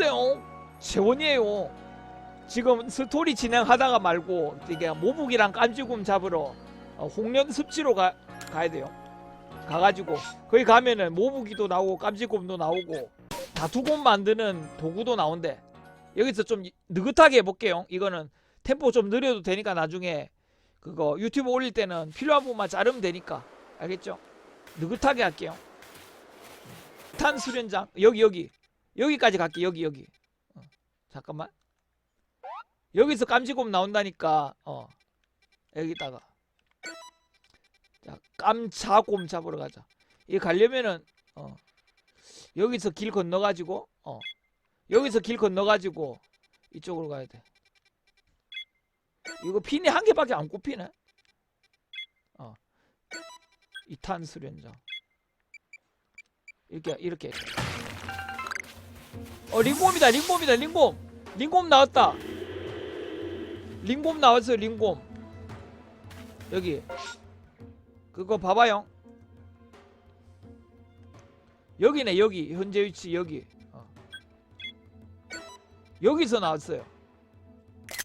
재밌어요. 재원이에요. 지금 스토리 진행하다가 말고 이게 모북이랑 깜지곰 잡으러 어, 홍련 습지로 가, 가야 돼요. 가가지고 거기 가면은 모북이도 나오고 깜지곰도 나오고 다투곰 만드는 도구도 나온대. 여기서 좀 느긋하게 해볼게요. 이거는 템포 좀 느려도 되니까 나중에 그거 유튜브 올릴 때는 필요한 부분만 자르면 되니까 알겠죠? 느긋하게 할게요. 탄 수련장 여기 여기 여기까지 갈게 여기 여기. 어, 잠깐만. 여기서 깜지곰 나온다니까. 어 여기다가. 자 깜차곰 잡으러 가자. 이 가려면은 어 여기서 길 건너 가지고 어 여기서 길 건너 가지고 이쪽으로 가야 돼. 이거 핀이 한 개밖에 안 꼽히네? 어 이탄 수련장. 이렇게 이렇게 어 링곰이다 링곰이다 링곰 링곰 나왔다. 링곰 나왔어요 링곰 여기. 그거 봐봐요. 여기네 여기. 현재 위치 여기. 어. 여기서 나왔어요.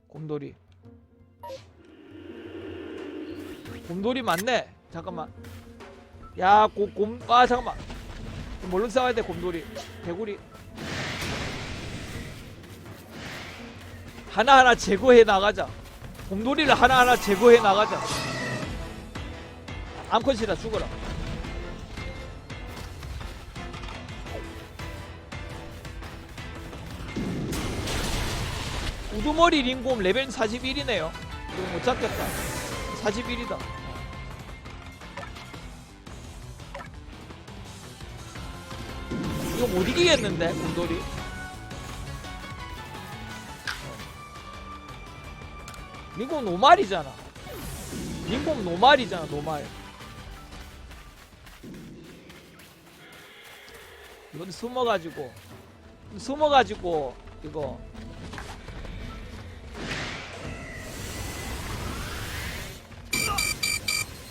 곰돌이. 곰돌이 맞네. 잠깐만. 야곰아 잠깐만. 뭘로 싸워야 돼 곰돌이. 개구리 하나하나 제거해 나가자. 곰돌이를 하나하나 제거해 나가자. 암컷이라 죽어라. 우두머리 링곰 레벨 41이네요. 이거 못 잡겠다. 41이다. 이거 못 이기겠는데 곰돌이 링곰 노말이잖아. 링곰 노말이잖아 노말. 이건 숨어가지고 숨어가지고 이거.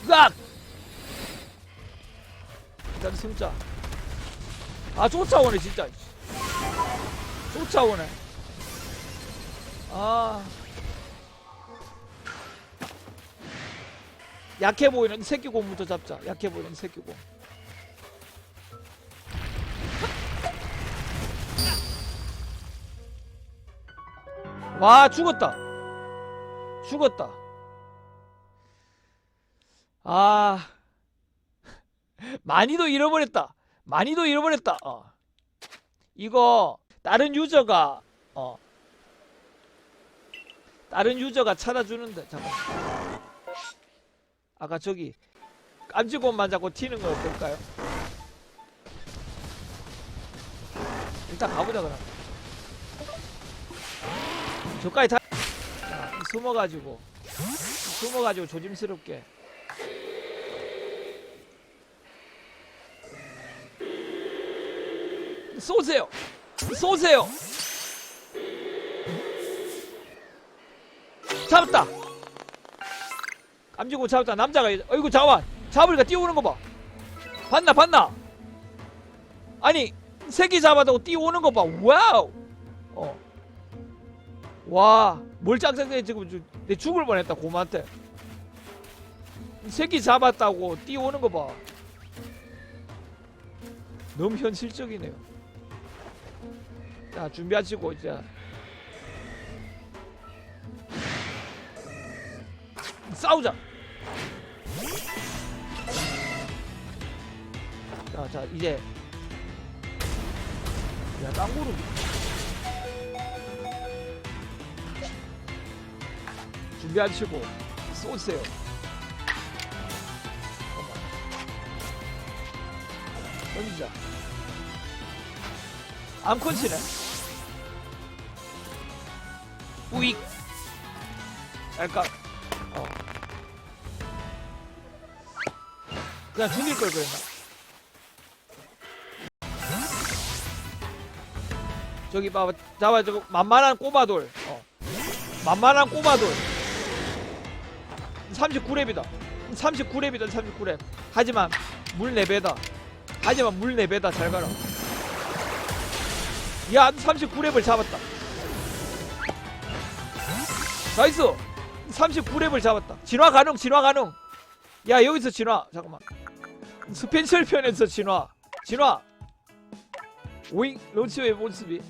으악! 일단 숨자. 아 쫓아오네 진짜. 쫓아오네. 아 약해 보이는 새끼곰부터 잡자. 약해 보이는 새끼곰 와 죽었다. 죽었다. 아. 많이도 잃어버렸다. 많이도 잃어버렸다. 어. 이거 다른 유저가 어. 다른 유저가 찾아주는데 잠깐 아까 저기 깜찍옷만 잡고 튀는 거 어떨까요? 일단 가보자 그럼. 저까지 다 자, 숨어가지고 숨어가지고 조심스럽게. 쏘세요! 쏘세요! 잡았다 깜지고 잡았다. 남자가 어이구 잠깐만 잡으니까 뛰어오는 거봐. 봤나 봤나? 아니 새끼 잡아도 뛰어오는 거봐. 와우! 어. 어와 짱짱해 지금 주- 내 죽을 뻔했다 고마한테. 새끼 잡았다고 뛰어오는 거봐. 너무 현실적이네요. 자 준비하시고 이제 싸우자 자, 자, 이제 야, 땅구르기 준비하시고 쏘세요. 던지자. 암컨치네. 우익. 약간 그냥 죽일 걸 그랬나? 저기 봐봐 잡아 저거 만만한 꼬마돌. 어. 만만한 꼬마돌. 39렙이다. 39렙이다 39렙. 하지만 물 4배다. 하지만 물 4배다 잘 가라. 야 39렙을 잡았다. 나이스! 39렙을 잡았다. 진화 가능 진화 가능. 야 여기서 진화. 잠깐만 스펜셜 편에서 진화. 진화. 오잉 론치웨이 모습이.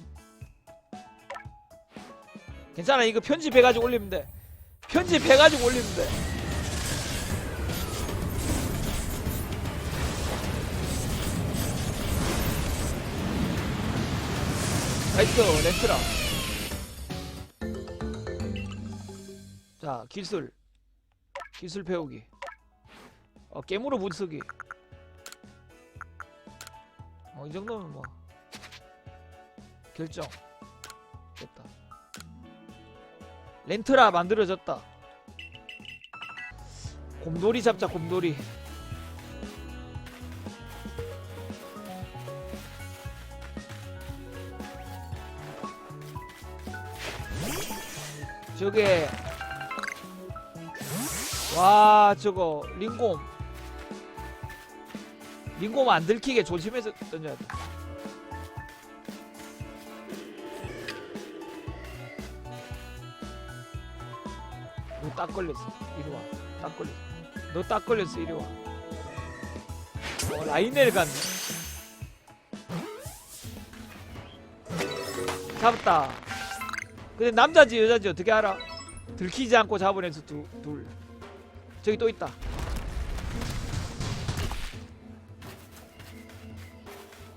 괜찮아 이거 편집해가지고 올리면 돼. 편집해가지고 올리면 돼. 나이스 렌트라. 자 기술. 기술 배우기. 어 깨물어 못쓰기 어이 정도면 뭐. 결정. 됐다. 렌트라 만들어졌다. 곰돌이 잡자 곰돌이. 저게 와 저거 링곰 링곰 안 들키게 조심해서 던져야 돼. 너 딱 걸렸어. 이리 와 딱 걸렸어. 너 딱 걸렸어. 이리 와. 어, 라인을 갔네. 잡았다. 근데 남자지 여자지 어떻게 알아? 들키지 않고 잡은 애서 두, 둘. 저기 또 있다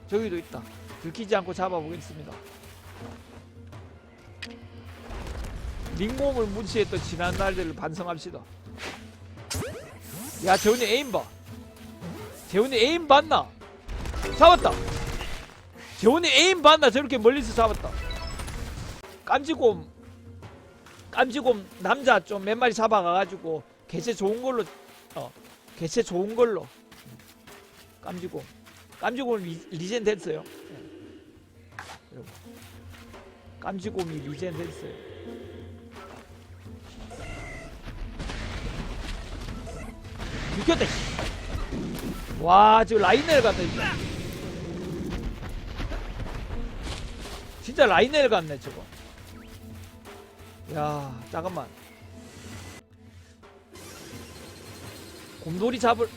저기도 있다. 들키지 않고 잡아보겠습니다. 링몸을 무시했던 지난 날들을 반성합시다. 야 재훈이 에임 봐. 재훈이 에임 봤나? 잡았다. 재훈이 에임 봤나? 저렇게 멀리서 잡았다. 깜지곰 깜지곰 남자 좀 몇 마리 잡아가가지고 개체 좋은 걸로 어 개체 좋은 걸로. 깜지곰 깜지곰 리, 리젠 됐어요 예. 여러분. 깜지곰이 리젠 됐어요 죽였다 씨. 와 지금 라인을 갔다 진짜 라인을 갔네 저거 야 잠깐만 곰돌이 잡을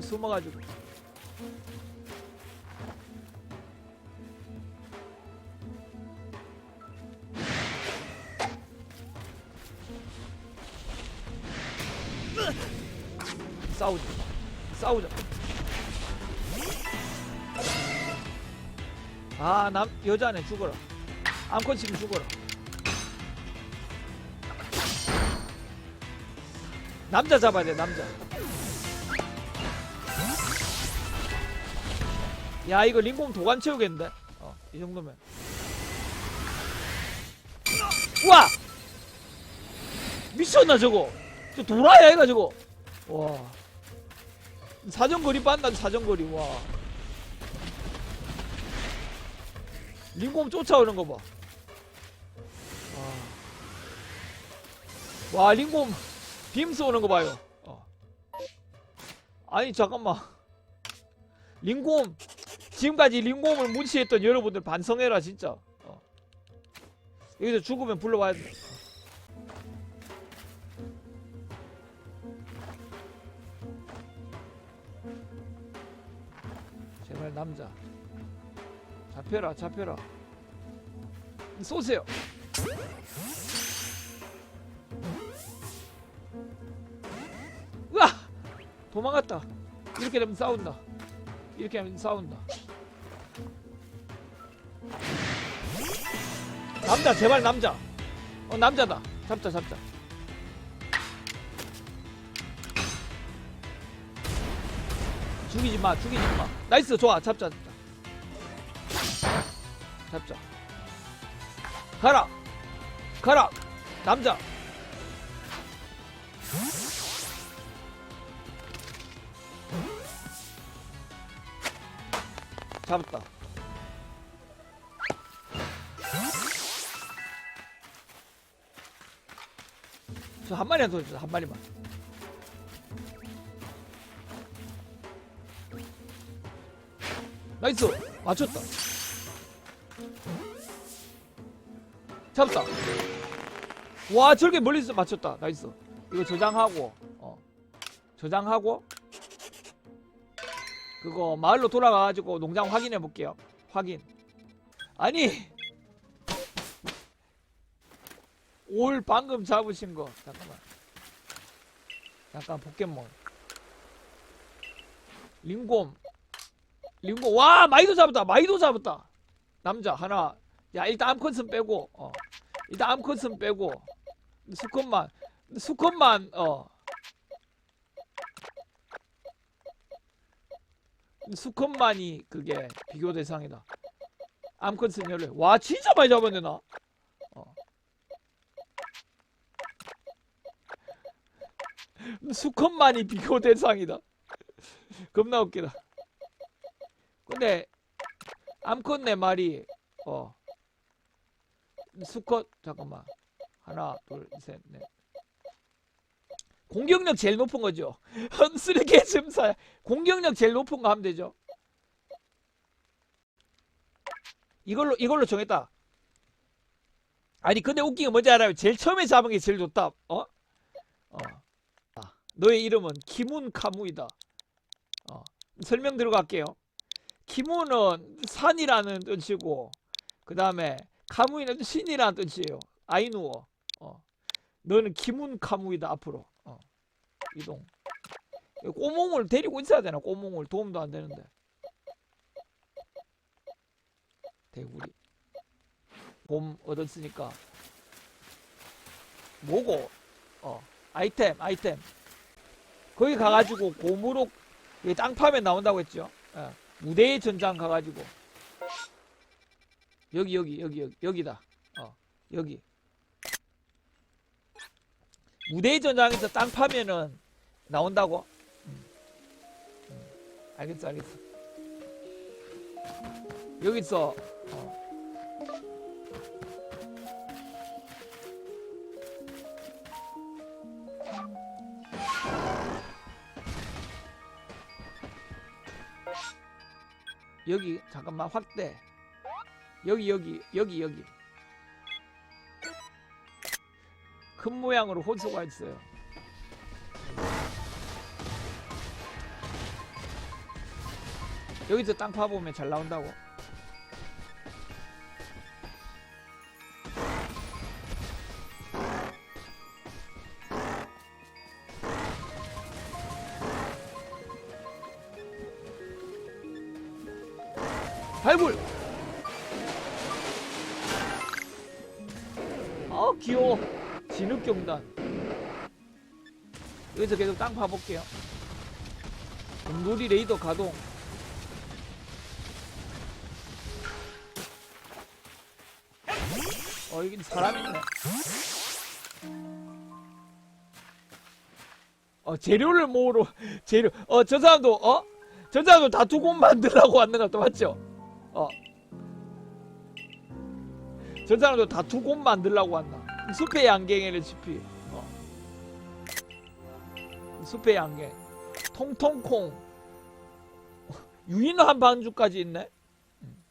숨어가지고 싸우자 싸우자. 아 남 여자네 죽어라. 암컷 치면 죽어라. 남자 잡아야 돼 남자. 야 이거 링공 도관 채우겠는데? 어 이 정도면. 우와! 미쳤나 저거? 저 도라야 얘가 저거 와 사정거리 빤다 사정거리 와 링공 쫓아오는 거봐 와. 와 링공 빔 쏘는 거 봐요 어. 아니 잠깐만 링곰 지금까지 링곰을 무시했던 여러분들 반성해라 진짜 어. 여기서 죽으면 불러와야 돼 제발 남자. 잡혀라 잡혀라. 쏘세요. 으아! 도망갔다. 이렇게 되면 싸운다. 이렇게 하면 싸운다. 남자 제발 남자. 어 남자다. 잡자 잡자 죽이지 마 죽이지 마. 나이스 좋아. 잡자 잡자. 잡자. 가라. 가라. 남자. 잡았다. 저 한 마리만 더 주세요. 한 마리만 나이스 맞췄다 잡았다. 와 저렇게 멀리서 맞췄다. 나이스. 이거 저장하고 어. 저장하고 그거 마을로 돌아가가지고 농장 확인해 볼게요. 확인. 아니 올 방금 잡으신 거 잠깐만. 잠깐 포켓몬. 링곰. 링곰. 와 마이도 잡았다. 마이도 잡았다. 남자 하나. 야 일단 암컷은 빼고. 어. 일단 암컷은 빼고. 수컷만. 수컷만 어. 수컷만이 그게 비교 대상이다. 암컷은 열려. 와 진짜 많이 잡았네 나. 어. 수컷만이 비교 대상이다. 겁나 웃기다. 근데 암컷 네 마리 어 수컷 잠깐만 하나 둘셋넷 공격력 제일 높은 거죠. 헌스르게 즘사 공격력 제일 높은 거 하면 되죠. 이걸로 이걸로 정했다. 아니 근데 웃긴 게 뭔지 알아요? 제일 처음에 잡은 게 제일 좋다. 어? 어. 아, 너의 이름은 키문 카무이다. 어. 설명 들어갈게요. 키문은 산이라는 뜻이고 그 다음에 카무이는 신이라는 뜻이에요. 아이누어. 어. 너는 키문 카무이다 앞으로. 어. 이동. 꼬몽을 데리고 있어야 되나? 꼬몽을 도움도 안 되는데. 대구리. 곰 얻었으니까. 뭐고? 어. 아이템, 아이템. 거기 가가지고 곰으로 이땅 파면 나온다고 했죠. 예. 무대의 전장 가가지고 여기 여기 여기 여기 여기다. 어 여기 무대의 전장에서 땅 파면은 나온다고. 음. 음. 알겠어 알겠어. 여기서 여기 잠깐만 확대. 여기 여기 여기 여기. 큰 모양으로 호수가 있어요. 여기서 땅 파보면 잘 나온다고 땅 파볼게요 곰돌이 레이더 가동 어 여긴 사람 있네 어 재료를 모으러 재료 어 저 사람도 어? 저 사람도 다투곰 만들라고 왔는 것 같다 맞죠? 어. 저 사람도 다투곰 만들라고 왔나? 숲의 양갱의 레시피. 어. 숲의 양갱. 통통콩. 유인한 반죽까지 있네. 음.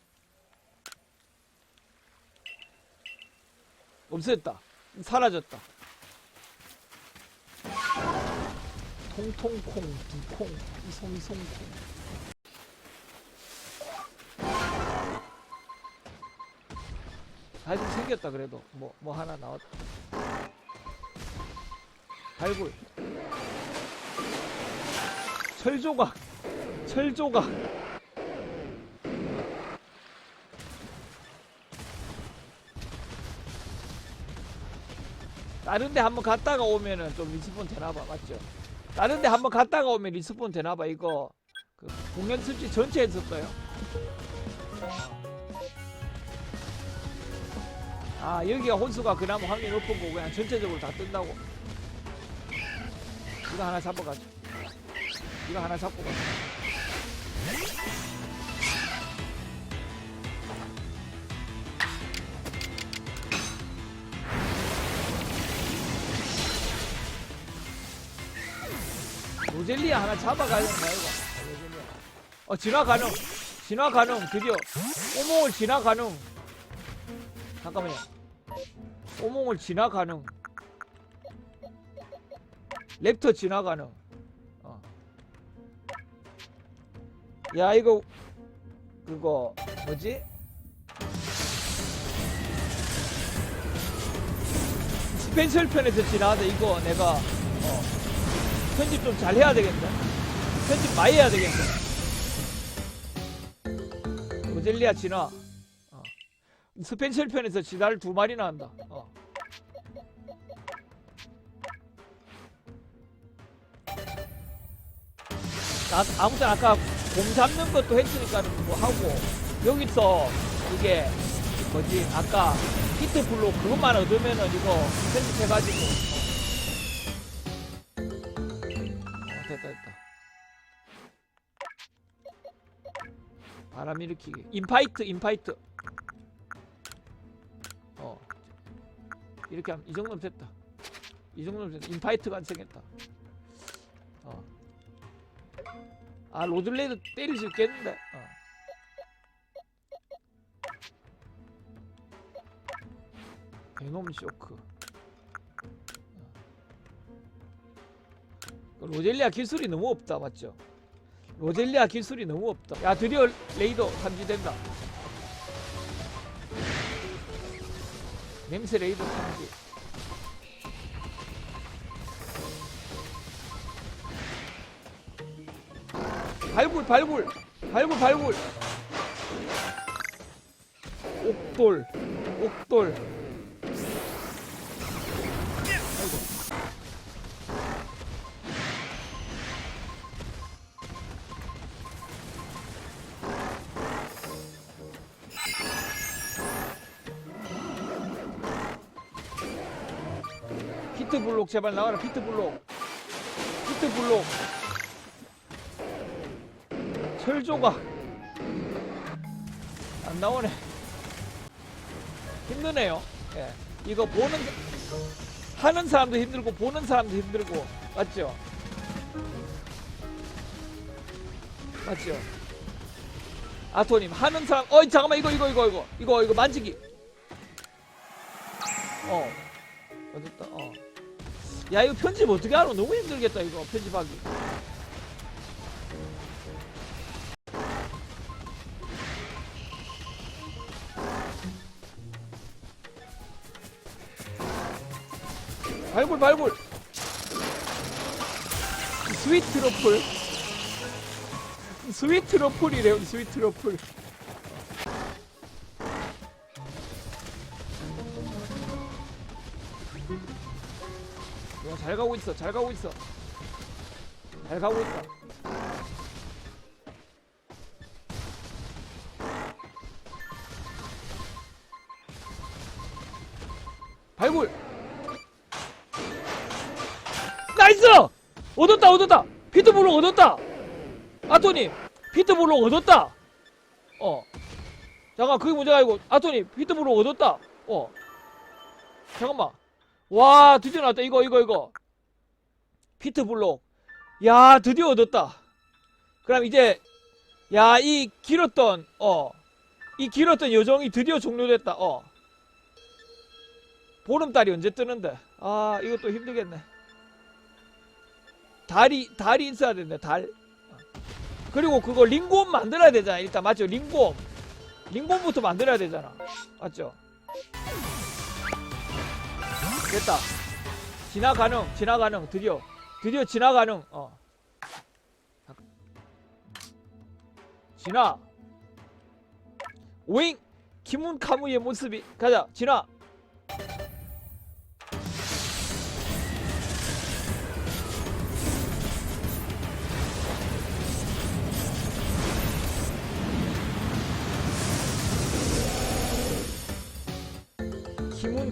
없앴다. 사라졌다. 통통콩, 두콩, 송송콩. 다좀 생겼다 그래도 뭐뭐 하나 나왔다 발굴 철조각 철조각. 다른 데 한번 갔다가 오면은 좀 리스폰 되나봐 맞죠? 다른 데 한번 갔다가 오면 리스폰 되나봐 이거. 그 공연 습지 전체 했었어요. 아 여기가 혼수가 그나마 확률 높은 거고 그냥 전체적으로 다 뜬다고. 이거 하나 잡아가지고 이거 하나 잡고 가자 로젤리아 하나 거야 이거. 어 진화 가능 진화 가능 드디어. 꼬몽을 진화 가능 잠깐만요. 오몽을 지나가는. 랩터 지나가는 야 이거 그거 뭐지? 스펜셜 편에서 지나가다 이거 내가 어, 편집 좀 잘 해야 되겠네. 편집 많이 해야 되겠네. 로젤리아 진화 어. 스펜셜 편에서 지나를 두 마리나 한다. 어. 아, 아무튼 아까 공 잡는 것도 했으니까 뭐 하고. 여기서 이게 뭐지? 아까 히트 블록 그것만 얻으면은 이거 편집해가지고. 어, 됐다 됐다. 바람 일으키기. 인파이트 인파이트. 어. 이렇게 하면 이 정도면 됐다. 이 정도면 됐다. 인파이트가 안 생겼다 아 로들레이드 때릴 수 있겠는데 어. 베놈 쇼크 어. 로젤리아 기술이 너무 없다 맞죠? 로젤리아 기술이 너무 없다 야 드디어 레이더 탐지된다 냄새 레이더 탐지 발굴. 발굴 발굴. 옥돌 옥돌. 아이고 피트 블록 제발 나와라 피트 블록. 피트 블록 철조가 안 나오네. 힘드네요. 예. 이거 보는 하는 사람도 힘들고 보는 사람도 힘들고 맞죠? 맞죠? 아토님 하는 사람 어이 잠깐만 이거 이거 이거 이거 이거 이거 만지기 어 어딨다 어야 이거 편집 어떻게 하노 너무 힘들겠다 이거 편집하기 발굴 스위트 러플. 스위트 러플이래요 스위트 러플. 야, 잘 가고 있어 잘 가고 있어. 잘 가고 있다 얻었다 얻었다! 피트블록 얻었다! 아토님 피트블록 얻었다! 어. 잠깐 그게 문제가 아니고 아토님 피트블록 얻었다! 어. 잠깐만. 와 드디어 나왔다. 이거 이거 이거. 피트블록 야 드디어 얻었다. 그럼 이제 야 이 길었던 어. 이 길었던 여정이 드디어 종료됐다. 어. 보름달이 언제 뜨는데? 아 이것도 힘들겠네 달이 달이 있어야 된다 달. 그리고 그거 링곰 만들어야 되잖아. 일단 맞죠? 링곰 링곰부터 만들어야 되잖아. 맞죠? 됐다. 진화 가능 진화 가능 드디어. 드디어 진화 가능. 어. 진화 오잉 키문 카무의 모습이. 가자 진화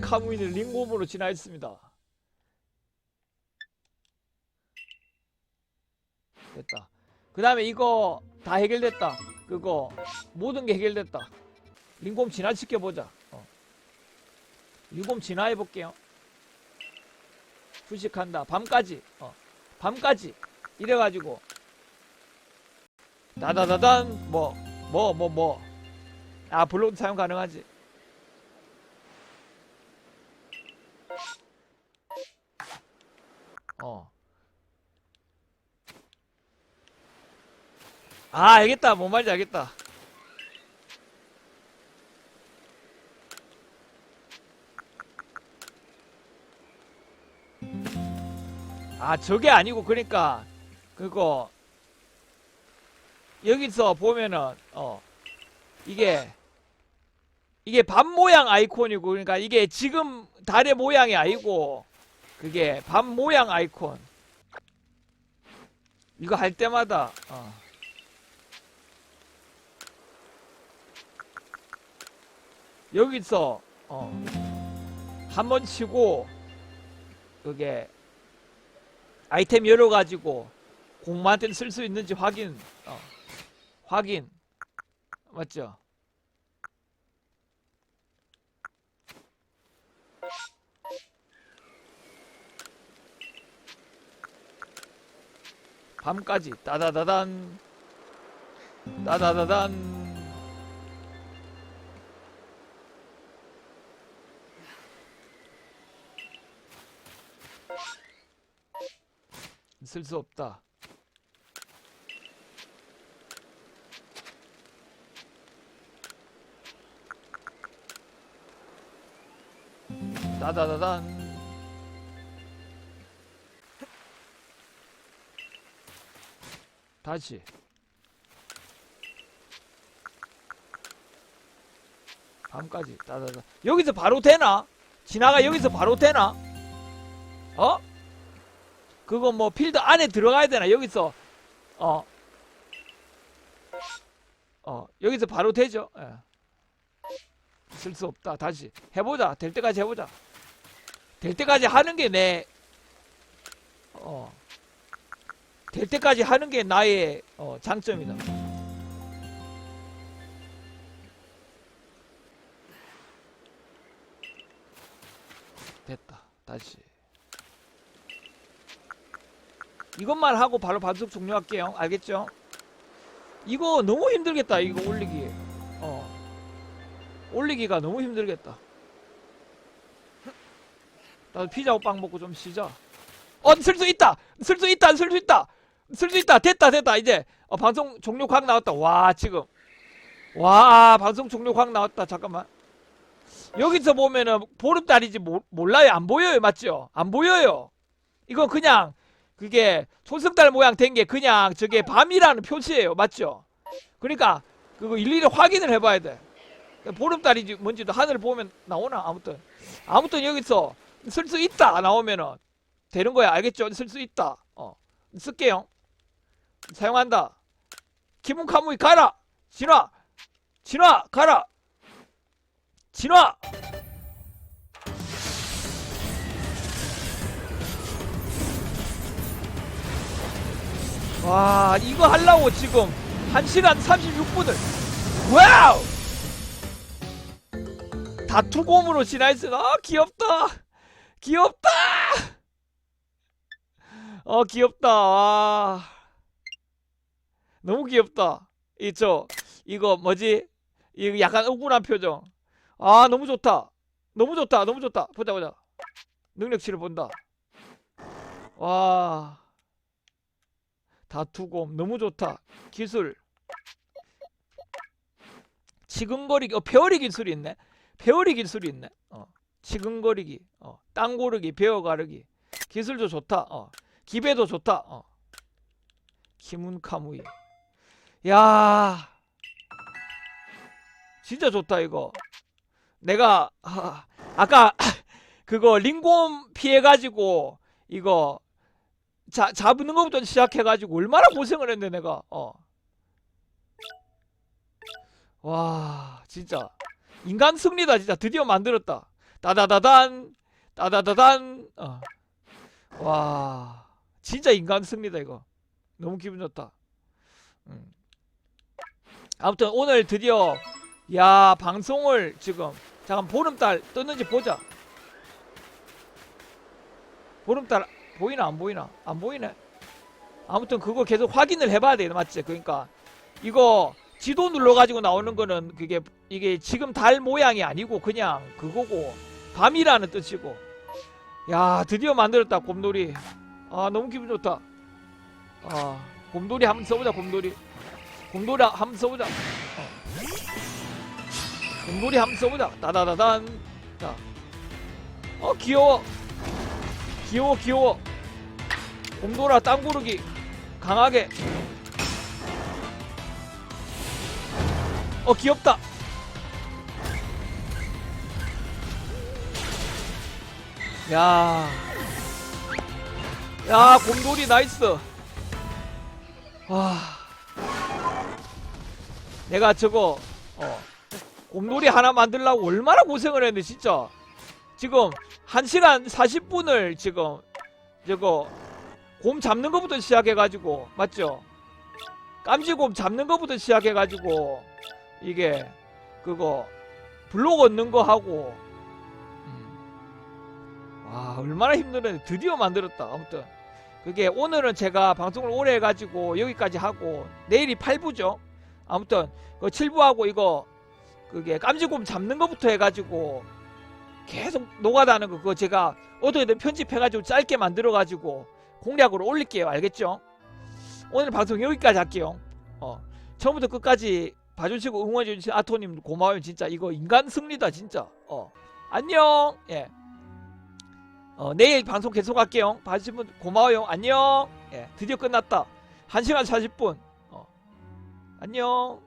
카무이는 링곰으로 진화했습니다. 됐다. 그 다음에 이거 다 해결됐다. 그거 모든 게 해결됐다. 링곰 진화시켜 보자. 어. 링곰 진화해 볼게요. 후식한다. 밤까지. 어. 밤까지. 이래가지고 다다다단 뭐 뭐 뭐 뭐. 아 블록 사용 가능하지. 아 알겠다. 뭔 말인지 알겠다. 아 저게 아니고 그러니까 그거 여기서 보면은 어 이게 이게 밤 모양 아이콘이고 그러니까 이게 지금 달의 모양이 아니고 그게 밤 모양 아이콘. 이거 할 때마다 어. 여기서 어, 한 번 치고 그게 아이템 열어 가지고 공마한테 쓸 수 있는지 확인 어, 확인. 맞죠? 밤까지 따다다단 따다다단 쓸 수 없다. 따다다단 다시 밤까지 따다다 여기서 바로 되나? 지나가 여기서 바로 되나? 어? 그거 뭐 필드 안에 들어가야 되나? 여기서 어. 어, 여기서 바로 되죠. 예. 쓸수 없다. 다시 해보자. 될 때까지 해보자. 될 때까지 하는 게 내, 어, 될 때까지 하는 게 나의 어, 장점이다. 됐다. 다시. 이것만 하고 바로 반속 종료할게요. 알겠죠? 이거 너무 힘들겠다. 이거 올리기. 어. 올리기가 너무 힘들겠다. 나도 피자 빵 먹고 좀 쉬자. 어, 쓸 수 있다. 쓸 수 있다. 쓸 수 있다. 쓸 수 있다. 됐다. 됐다. 이제 어, 방송 종료 광 나왔다. 와, 지금. 와, 방송 종료 광 나왔다. 잠깐만. 여기서 보면은 보름달이지 모, 몰라요. 안 보여요. 맞죠? 안 보여요. 이거 그냥 그게 초승달 모양 된 게 그냥 저게 밤이라는 표시예요. 맞죠? 그러니까 그거 일일이 확인을 해봐야 돼. 보름달인지 뭔지도 하늘 보면 나오나 아무튼 아무튼 여기서 쓸 수 있다 나오면은 되는 거야 알겠죠? 쓸 수 있다. 어 쓸게요. 사용한다. 기분 카무이 가라. 진화. 진화 가라. 진화. 와 이거 하려고 지금 1시간 36분을. 와우! 다투곰으로 진화했어 아 귀엽다. 귀엽다! 어 귀엽다. 와. 너무 귀엽다. 이저 이거 뭐지? 이거 약간 억울한 표정. 아 너무 좋다. 너무 좋다. 너무 좋다. 보자 보자. 능력치를 본다. 와 다투곰 너무 좋다. 기술. 치근거리기 어 페어리 기술이 있네. 페어리 기술이 있네. 어 치근거리기 어 땅 고르기 베어 가르기. 기술도 좋다. 어 기배도 좋다. 어. 키문카무이. 야. 진짜 좋다 이거. 내가 아, 아까 그거 링곰 피해가지고 이거 자, 잡는 것부터 시작해가지고 얼마나 고생을 했네 내가. 어. 와 진짜. 인간 승리다 진짜. 드디어 만들었다. 따다다단 따다다단. 어. 와 진짜 인간 승리다 이거. 너무 기분 좋다. 음. 아무튼 오늘 드디어 야 방송을 지금 잠깐 보름달 떴는지 보자. 보름달 보이나 안 보이나 안 보이네 아무튼 그거 계속 확인을 해봐야 돼 맞지 그러니까 이거 지도 눌러가지고 나오는 거는 그게 이게 지금 달 모양이 아니고 그냥 그거고 밤이라는 뜻이고 야 드디어 만들었다 곰돌이 아 너무 기분 좋다 아 곰돌이 한번 써보자 곰돌이 곰돌이 한번 써보자. 어. 곰돌이 한번 써보자. 따다다단. 자. 어 귀여워. 귀여워 귀여워. 곰돌아 땅 구르기 강하게. 어 귀엽다. 야. 야, 곰돌이 나이스. 와. 내가 저거 어. 곰돌이 하나 만들려고 얼마나 고생을 했는데 진짜. 지금 1시간 40분을 지금 저거 곰 잡는 것부터 시작해 가지고 맞죠? 깜지곰 잡는 것부터 시작해 가지고 이게 그거 블록 얻는 거 하고. 음. 와 얼마나 힘들었는데 드디어 만들었다. 아무튼. 그게 오늘은 제가 방송을 오래 해가지고 여기까지 하고 내일이 8부죠. 아무튼 그 7부하고 이거 그게 깜지곰 잡는 것부터 해가지고 계속 노가다는 거 그거 제가 어떻게든 편집해가지고 짧게 만들어가지고 공략으로 올릴게요 알겠죠? 오늘 방송 여기까지 할게요 어 처음부터 끝까지 봐주시고 응원해주신 아토님 고마워요 진짜 이거 인간 승리다 진짜 어 안녕 예 어, 내일 방송 계속 할게요. 봐주신 분 고마워요. 안녕. 예, 드디어 끝났다. 1시간 40분. 어, 안녕.